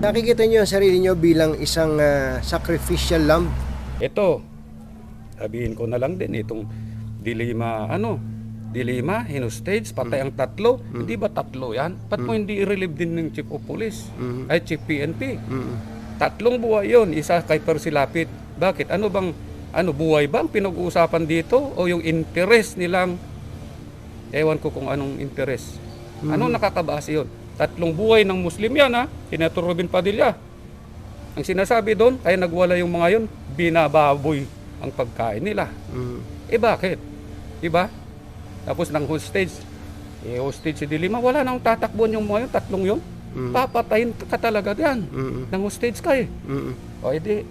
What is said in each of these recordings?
Nakikita niyo ang sarili niyo bilang isang ah, sacrificial lamb. Ito, sabihin ko na lang din itong dilema, ano, dilema, hinostage, patay ang tatlo. Hindi ba tatlo yan? Ba't mo hindi i-relieve din ng chief of police? Ay, chief PNP. Mm. Tatlong buhay yon isa kay Percy Lapid. Bakit? Ano bang, ano, buhay ba ang pinag-uusapan dito? O yung interest nilang, ewan ko kung anong interest. Anong nakakabase yun? Tatlong buhay ng Muslim yan, ha? Senator Robin Padilla. Ang sinasabi doon, kaya nagwala yung mga yon, binababoy ang pagkain nila. Mm. Eh bakit? Diba? Tapos ng hostage, eh hostage si Dilima, wala nang tatakbuhan yung mga yun, tatlong yun. Mm. Papatayin ka talaga yan. Mm. Nang hostage ka eh. Mm. O edi,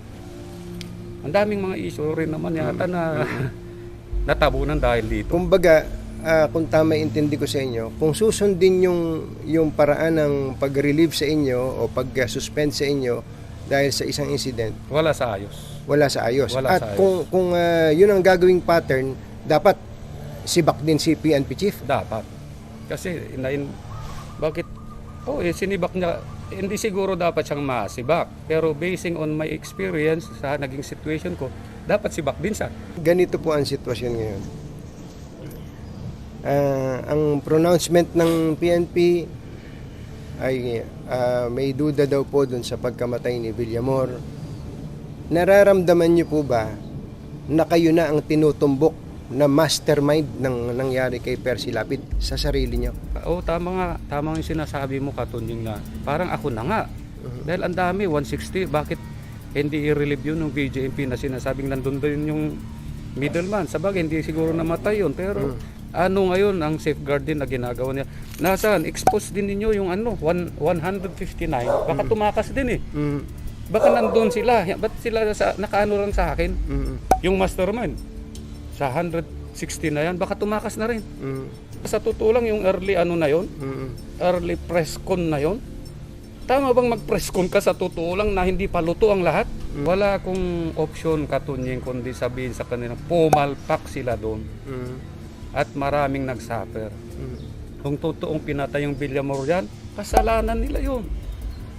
ang daming mga issue rin naman yata na natabunan dahil dito. Kumbaga, ah, kung tama intindi ko sa inyo, kung susundin yung yung paraan ng pag-relieve sa inyo o pag-suspend sa inyo dahil sa isang incident, Wala sa ayos. wala sa ayos. Wala At sa ayos. kung kung ah, yun ang gagawing pattern, dapat sibak din si PNP chief. Dapat. Kasi, inain, bakit? Oh, eh, sinibak niya. Hindi siguro dapat siyang masibak. Pero basing on my experience sa naging situation ko, dapat sibak din siya. Ganito po ang sitwasyon ngayon. Ah, ang pronouncement ng PNP ay ah, may duda daw po dun sa pagkamatay ni Villamor. Nararamdaman niyo po ba na kayo na ang tinutumbok na mastermind ng nangyari kay Percy Lapid sa sarili niyo? Oo, tama nga. Tama yung sinasabi mo, Katunying, na parang ako na nga. Dahil ang dami, 160. Bakit hindi i-relieve yun ng BJMP na sinasabing nandun din yung middleman? Sabagay, hindi siguro namatay yun. Pero ano ngayon ang safeguard din na ginagawa niya? Nasaan? Expose din ninyo yung ano, one- 159. Baka tumakas din eh. Mm, Baka nandun sila. Ba't sila sa, nakaano lang sa akin? mm, Yung mastermind. Sa 160 na yan, baka tumakas na rin. mm, Sa totoo lang, yung early ano na yon mm, early press con na yon? Tama bang mag-press con ka sa totoo lang na hindi pa luto ang lahat? Wala akong option katunying kundi sabihin sa kanila, pumalpak sila doon mm, at maraming nagsuffer. mm. Kung totoong pinatay yung Villamor yan, kasalanan nila yun.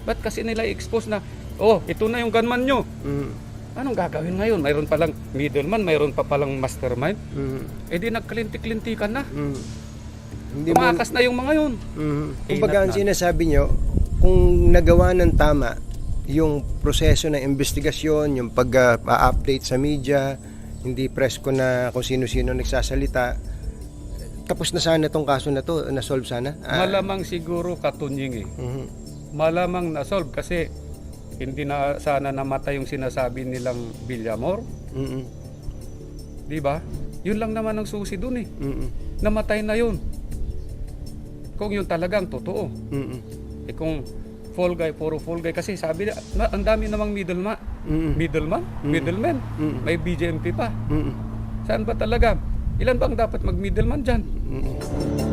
Ba't kasi nila expose na, oh, ito na yung gunman nyo. mm, Anong gagawin ngayon? Mayroon palang middleman, mayroon pa palang mastermind. mm, Eh di nagkalintik-lintikan na. mm. Hindi mo Tumakas na yung mga yun. Inat Kumbaga ang na. sinasabi nyo, kung nagawa ng tama yung proseso ng investigasyon, yung pag-update sa media, hindi press ko na kung sino-sino nagsasalita, tapos na sana tong kaso na to, na-solve sana. Ah, Malamang siguro katunying eh. mhm. Malamang na-solve kasi hindi na sana namatay yung sinasabi nilang Villamor. Mhm. Di ba? Yun lang naman ang susi dun eh. Mhm. Namatay na yun. Kung yun talagang totoo. Mhm. Eh kung fall guy, puro fall guy. Kasi sabi "Ma, ang dami namang middleman. Mhm. Middleman? Middleman? Mm. May BJMP pa. Mhm. Saan ba talaga? Ilan ba ang dapat mag-middleman dyan? Mhm.